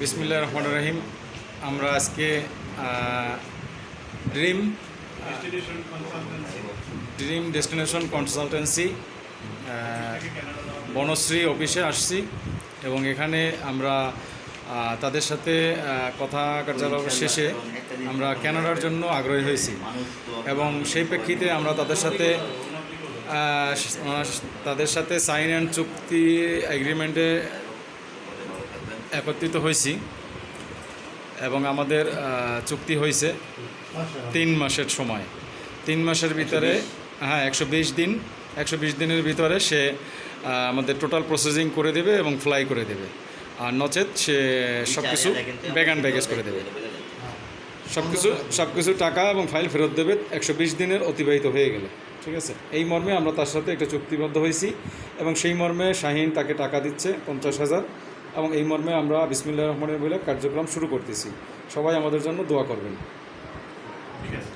বিসমিল্লা রহমান রহিম। আমরা আজকে dream dream destination consultancy Banasree অফিসে আসছি এবং এখানে আমরা তাদের সাথে কথা কার্যালয় শেষে আমরা কেনাডার জন্য আগ্রহী হয়েছি। এবং সেই প্রেক্ষিতে আমরা তাদের সাথে তাদের সাথে সাইন অ্যান্ড চুক্তি এগ্রিমেন্টে একত্রিত হয়েছি এবং আমাদের চুক্তি হয়েছে তিন মাসের সময়। তিন মাসের ভিতরে হ্যাঁ একশো বিশ দিন একশো বিশ দিনের ভিতরে সে আমাদের টোটাল প্রসেসিং করে দেবে এবং ফ্লাই করে দেবে। আর নচেত সে সব কিছু ব্যাগ অ্যান্ড ব্যাগেজ করে দেবে। সব কিছু সব কিছু টাকা এবং ফাইল ফেরত দেবে একশো বিশ দিনের অতিবাহিত হয়ে গেলে। ঠিক আছে? এই মর্মে আমরা তার সাথে একটা চুক্তিবদ্ধ হয়েছি এবং সেই মর্মে শাহিন তাকে টাকা দিচ্ছে পঞ্চাশ হাজার এবং এই মর্মে আমরা বিসমিল্লা রহমানের বলে কার্যক্রম শুরু করতেছি। সবাই আমাদের জন্য দোয়া করবেন। ঠিক আছে।